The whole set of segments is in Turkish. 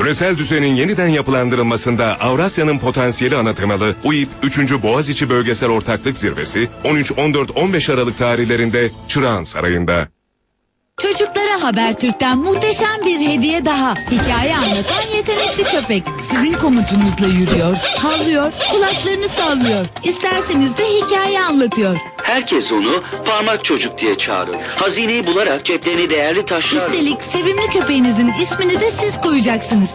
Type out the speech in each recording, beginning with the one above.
Küresel düzenin yeniden yapılandırılmasında Avrasya'nın potansiyeli ana temalı UİP 3. Boğaziçi Bölgesel Ortaklık Zirvesi 13, 14, 15 Aralık tarihlerinde Çırağan Sarayı'nda. Çocuklara Habertürk'ten muhteşem bir hediye daha. Hikaye anlatan yetenekli köpek. Sizin komutunuzla yürüyor, havlıyor, kulaklarını sallıyor. İsterseniz de hikaye anlatıyor. Herkes onu parmak çocuk diye çağırır. Hazineyi bularak ceplerine değerli taşlar... Üstelik sevimli köpeğinizin ismini de siz koyacaksınız.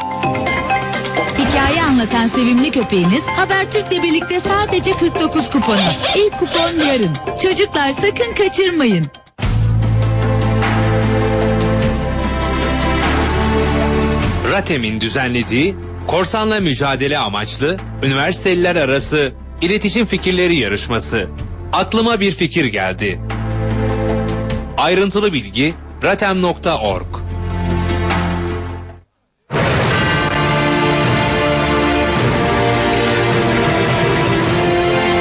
Hikaye anlatan sevimli köpeğiniz Habertürk'le birlikte sadece 49 kupona. İlk kupon yarın. Çocuklar sakın kaçırmayın. RATEM'in düzenlediği korsanla mücadele amaçlı üniversiteliler arası iletişim fikirleri yarışması. Aklıma bir fikir geldi. Ayrıntılı bilgi ratem.org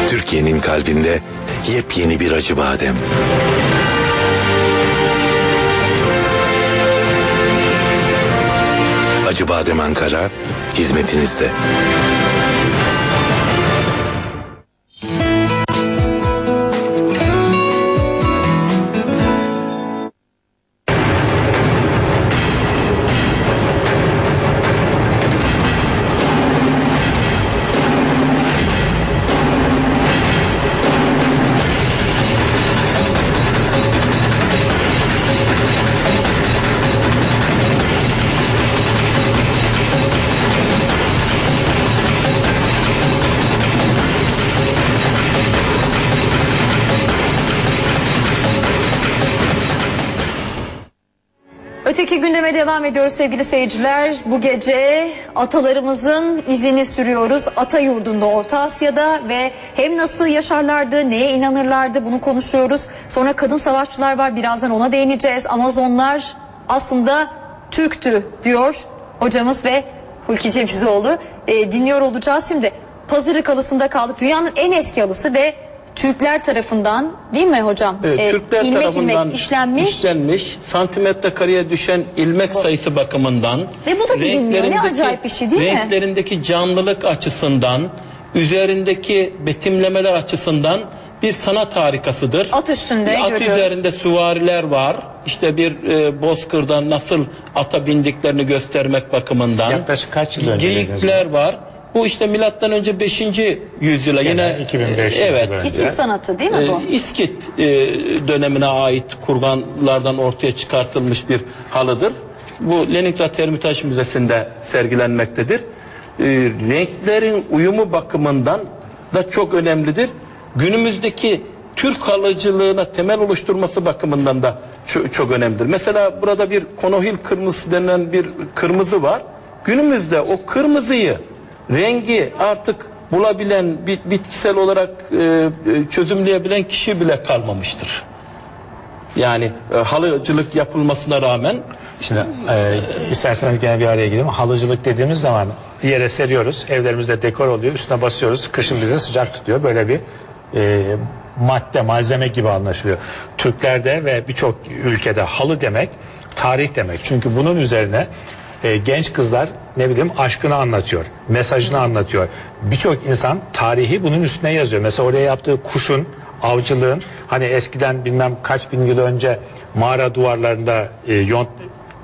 Türkiye'nin kalbinde yepyeni bir acı badem. Acı badem Ankara hizmetinizde. Gündeme devam ediyoruz sevgili seyirciler. Bu gece atalarımızın izini sürüyoruz. Ata yurdunda Orta Asya'da ve hem nasıl yaşarlardı, neye inanırlardı bunu konuşuyoruz. Sonra kadın savaşçılar var birazdan ona değineceğiz. Amazonlar aslında Türktü diyor hocamız ve Hulki Cevizoğlu. Ee, dinliyor olacağız şimdi. Pazırık halısında kaldık. Dünyanın en eski halısı ve Türkler tarafından değil mi hocam? Evet, Türkler ilmek tarafından ilmek işlenmiş. işlenmiş, santimetre kareye düşen ilmek sayısı bakımından Ve bu da bilinmiyor. Ne acayip bir şey değil mi? Renklerindeki canlılık açısından, üzerindeki betimlemeler açısından bir sanat harikasıdır. At üstünde Bir At görüyoruz. üzerinde süvariler var. İşte bir e, bozkırda nasıl ata bindiklerini göstermek bakımından. Yaklaşık kaç yıl önce Geyikler var. Bu işte milattan önce 5. yüzyıla Gene yine 2500 yıl evet. İskit sanatı değil mi bu? Ee, İskit e, dönemine ait kurganlardan ortaya çıkartılmış bir halıdır. Bu Leningrad Hermitage Müzesi'nde sergilenmektedir. Ee, renklerin uyumu bakımından da çok önemlidir. Günümüzdeki Türk halıcılığına temel oluşturması bakımından da çok, çok önemlidir. Mesela burada bir konohil kırmızısı denilen bir kırmızı var. Günümüzde o kırmızıyı rengi artık bulabilen bitkisel olarak e, e, çözümleyebilen kişi bile kalmamıştır. Yani e, halıcılık yapılmasına rağmen Şimdi e, isterseniz gene bir araya girelim. Halıcılık dediğimiz zaman yere seriyoruz. Evlerimizde dekor oluyor. Üstüne basıyoruz. Kışın bizi sıcak tutuyor. Böyle bir e, madde, malzeme gibi anlaşılıyor. Türklerde ve birçok ülkede halı demek tarih demek. Çünkü bunun üzerine e, genç kızlar ne bileyim aşkını anlatıyor. Mesajını anlatıyor. Birçok insan tarihi bunun üstüne yazıyor. Mesela oraya yaptığı kuşun avcılığın hani eskiden bilmem kaç bin yıl önce mağara duvarlarında e, yont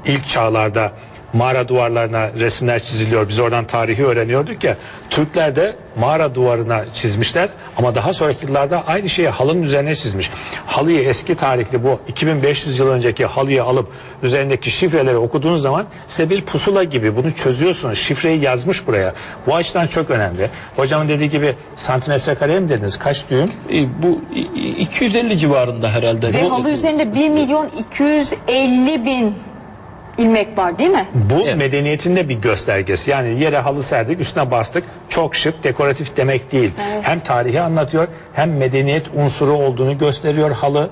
ilk çağlarda mağara duvarlarına resimler çiziliyor. Biz oradan tarihi öğreniyorduk ya. Türkler de mağara duvarına çizmişler ama daha sonraki yıllarda aynı şeyi halının üzerine çizmiş. Halıyı eski tarihli bu 2500 yıl önceki halıyı alıp üzerindeki şifreleri okuduğunuz zaman size bir pusula gibi bunu çözüyorsunuz. Şifreyi yazmış buraya. Bu açıdan çok önemli. Hocamın dediği gibi santimetre kare mi dediniz? Kaç düğüm? e, bu i- i- 250 civarında herhalde. Ve halı üzerinde 1 milyon 250 bin ilmek var değil mi? Bu Evet. medeniyetin de bir göstergesi. Yani yere halı serdik, üstüne bastık. Çok şık, dekoratif demek değil. Hem tarihi anlatıyor, hem medeniyet unsuru olduğunu gösteriyor halı.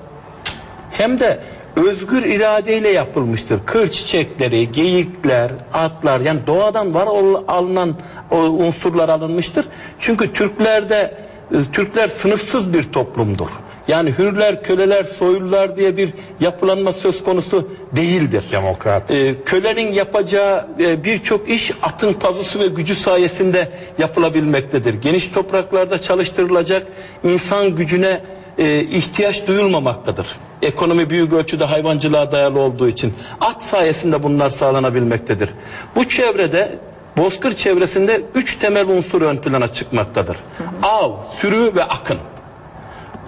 hem de özgür iradeyle yapılmıştır. Kır çiçekleri, geyikler, atlar yani doğadan var ol- alınan o unsurlar alınmıştır. Çünkü Türklerde e, Türkler sınıfsız bir toplumdur. Yani hürler, köleler, soylular diye bir yapılanma söz konusu değildir. Demokrat. Ee, kölenin yapacağı e, birçok iş atın pazusu ve gücü sayesinde yapılabilmektedir. Geniş topraklarda çalıştırılacak insan gücüne e, ihtiyaç duyulmamaktadır. Ekonomi büyük ölçüde hayvancılığa dayalı olduğu için at sayesinde bunlar sağlanabilmektedir. Bu çevrede Bozkır çevresinde üç temel unsur ön plana çıkmaktadır. Av, sürü ve akın.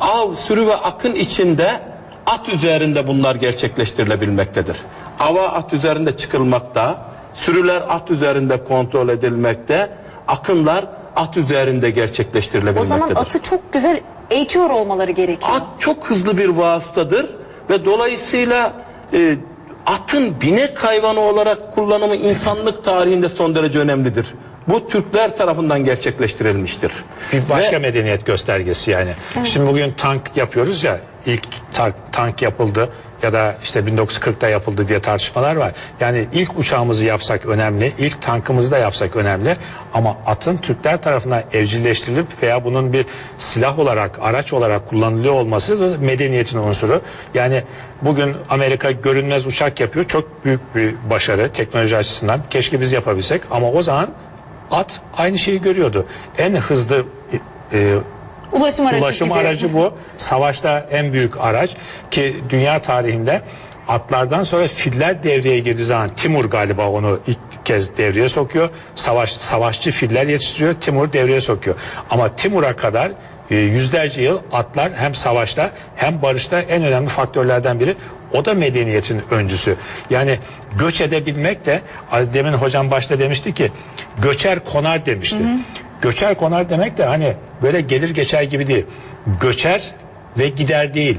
Av, sürü ve akın içinde at üzerinde bunlar gerçekleştirilebilmektedir. Ava at üzerinde çıkılmakta, sürüler at üzerinde kontrol edilmekte, akınlar at üzerinde O gerçekleştirilebilmektedir. zaman atı çok güzel eğitiyor olmaları gerekiyor. At çok hızlı bir vasıtadır ve dolayısıyla e, atın binek hayvanı olarak kullanımı insanlık tarihinde son derece önemlidir. Bu Türkler tarafından gerçekleştirilmiştir. Bir başka Ve- medeniyet göstergesi yani. Şimdi bugün tank yapıyoruz ya ilk tank, tank yapıldı ya da işte 1940'ta yapıldı diye tartışmalar var. Yani ilk uçağımızı yapsak önemli, ilk tankımızı da yapsak önemli ama atın Türkler tarafından evcilleştirilip veya bunun bir silah olarak, araç olarak kullanılıyor olması da medeniyetin unsuru. Yani bugün Amerika görünmez uçak yapıyor. Çok büyük bir başarı teknoloji açısından. Keşke biz yapabilsek ama o zaman at aynı şeyi görüyordu. En hızlı e, Ulaşım aracı ulaşım gibi. aracı bu. Savaşta en büyük araç ki dünya tarihinde atlardan sonra filler devreye girdiği zaman Timur galiba onu ilk kez devreye sokuyor. Savaş savaşçı filler yetiştiriyor. Timur devreye sokuyor. Ama Timur'a kadar e, yüzlerce yıl atlar hem savaşta hem barışta en önemli faktörlerden biri. O da medeniyetin öncüsü. Yani göç edebilmek de demin hocam başta demişti ki göçer konar demişti. Göçer konar demek de hani böyle gelir geçer gibi değil. Göçer ve gider değil.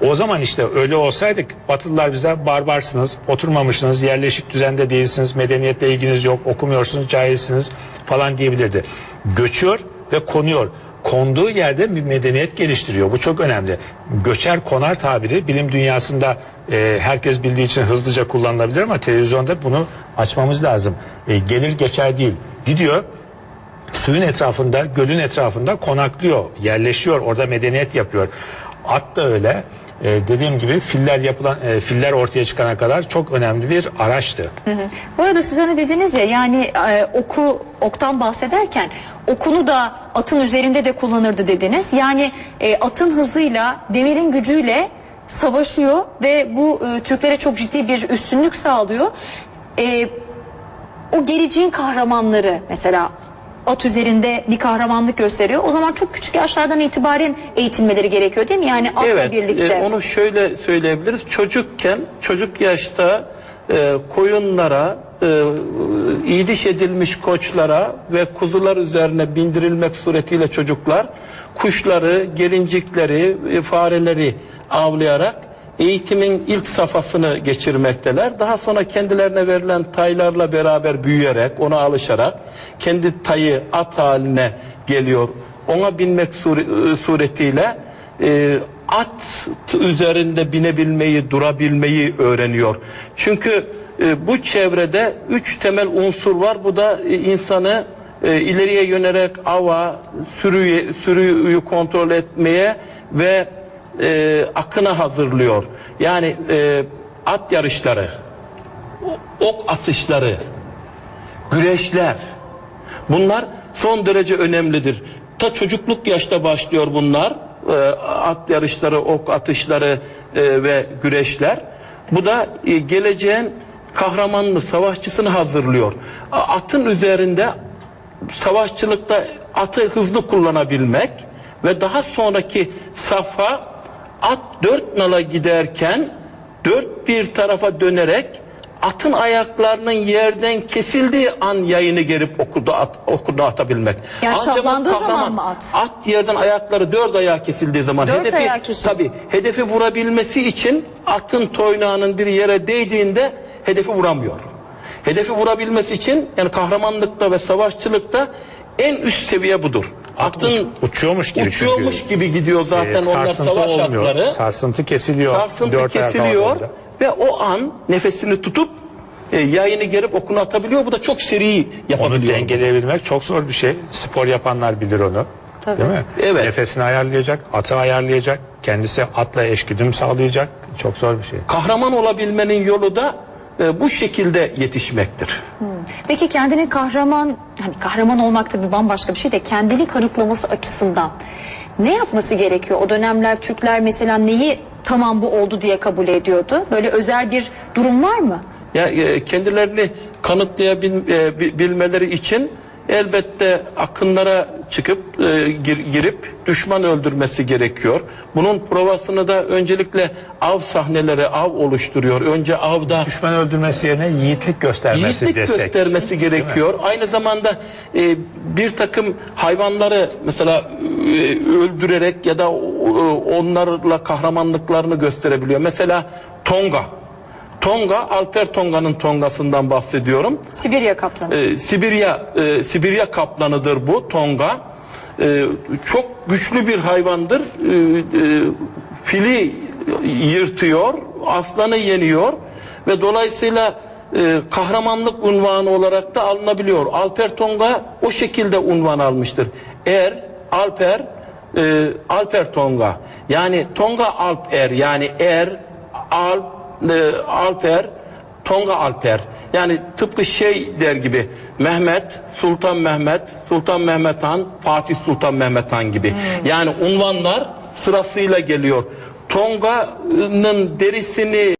O zaman işte öyle olsaydık Batılılar bize barbarsınız, oturmamışsınız, yerleşik düzende değilsiniz, medeniyetle ilginiz yok, okumuyorsunuz, cahilsiniz falan diyebilirdi. Göçüyor ve konuyor. Konduğu yerde bir medeniyet geliştiriyor. Bu çok önemli. Göçer konar tabiri bilim dünyasında e, herkes bildiği için hızlıca kullanılabilir ama televizyonda bunu açmamız lazım. E, gelir geçer değil. Gidiyor suyun etrafında, gölün etrafında konaklıyor, yerleşiyor, orada medeniyet yapıyor. At da öyle. Ee, dediğim gibi filler yapılan e, filler ortaya çıkana kadar çok önemli bir araçtı. Bu arada siz hani dediniz ya yani e, oku oktan bahsederken okunu da atın üzerinde de kullanırdı dediniz. Yani e, atın hızıyla demirin gücüyle savaşıyor ve bu e, Türklere çok ciddi bir üstünlük sağlıyor. E, o geleceğin kahramanları mesela at üzerinde bir kahramanlık gösteriyor. O zaman çok küçük yaşlardan itibaren eğitilmeleri gerekiyor değil mi? Yani atla Evet, birlikte. e, onu şöyle söyleyebiliriz. Çocukken, çocuk yaşta e, koyunlara, e, iyiliş edilmiş koçlara ve kuzular üzerine bindirilmek suretiyle çocuklar kuşları, gelincikleri, e, fareleri avlayarak eğitimin ilk safhasını geçirmekteler. Daha sonra kendilerine verilen taylarla beraber büyüyerek, ona alışarak kendi tayı at haline geliyor. Ona binmek e, suretiyle e, at üzerinde binebilmeyi, durabilmeyi öğreniyor. Çünkü e, bu çevrede üç temel unsur var. Bu da e, insanı e, ileriye yönelerek ava, sürüyü, sürüyü kontrol etmeye ve e, akına hazırlıyor. Yani e, at yarışları, ok atışları, güreşler bunlar son derece önemlidir. Ta çocukluk yaşta başlıyor bunlar. Ee, at yarışları, ok atışları e, ve güreşler. Bu da e, geleceğin kahramanını, savaşçısını hazırlıyor. Atın üzerinde savaşçılıkta atı hızlı kullanabilmek ve daha sonraki safha at dört nala giderken dört bir tarafa dönerek atın ayaklarının yerden kesildiği an yayını gerip okuda at, okuda atabilmek. Yani şahlandığı zaman mı at? At yerden ayakları dört ayağı kesildiği zaman Dört hedefi ayağı kesildi. tabii hedefi vurabilmesi için atın toynağının bir yere değdiğinde hedefi vuramıyor. Hedefi vurabilmesi için yani kahramanlıkta ve savaşçılıkta en üst seviye budur. Atın uçuyormuş gibi uçuyormuş çünkü. gibi gidiyor zaten Ee, onlar savaş olmuyor. atları. Sarsıntı kesiliyor. Sarsıntı kesiliyor ve o an nefesini tutup e, yayını gerip okunu atabiliyor. Bu da çok seri Onu yapabiliyor. dengeleyebilmek çok zor bir şey. Spor yapanlar bilir onu. Tabii. Değil mi? Evet. Nefesini ayarlayacak, atı ayarlayacak, kendisi atla eşgüdüm sağlayacak. Çok zor bir şey. Kahraman olabilmenin yolu da e, bu şekilde yetişmektir. Peki kendini kahraman, hani kahraman olmak tabii bambaşka bir şey de kendini kanıtlaması açısından ne yapması gerekiyor? O dönemler Türkler mesela neyi tamam bu oldu diye kabul ediyordu? Böyle özel bir durum var mı? Ya e, kendilerini kanıtlayabilmeleri için elbette akınlara çıkıp e, gir- girip düşman öldürmesi gerekiyor. Bunun provasını da öncelikle av sahneleri av oluşturuyor. Önce avda Düşman öldürmesi yerine yiğitlik göstermesi yiğitlik desek. göstermesi gerekiyor. Aynı zamanda e, bir takım hayvanları mesela e, öldürerek ya da e, onlarla kahramanlıklarını gösterebiliyor. Mesela Tonga. Tonga, Alper Tonga'nın Tonga'sından bahsediyorum. Sibirya kaplanı. Ee, Sibirya e, Sibirya kaplanıdır bu Tonga. Ee, çok güçlü bir hayvandır. Ee, e, fili yırtıyor, aslanı yeniyor ve dolayısıyla e, kahramanlık unvanı olarak da alınabiliyor. Alper Tonga o şekilde unvan almıştır. Eğer Alper e, Alper Tonga yani Tonga Alper yani Er Alp e, Alper Tonga Alper. Yani tıpkı şey der gibi Mehmet, Sultan Mehmet, Sultan Mehmet Han, Fatih Sultan Mehmet Han gibi. Yani unvanlar sırasıyla geliyor. Tonga'nın derisini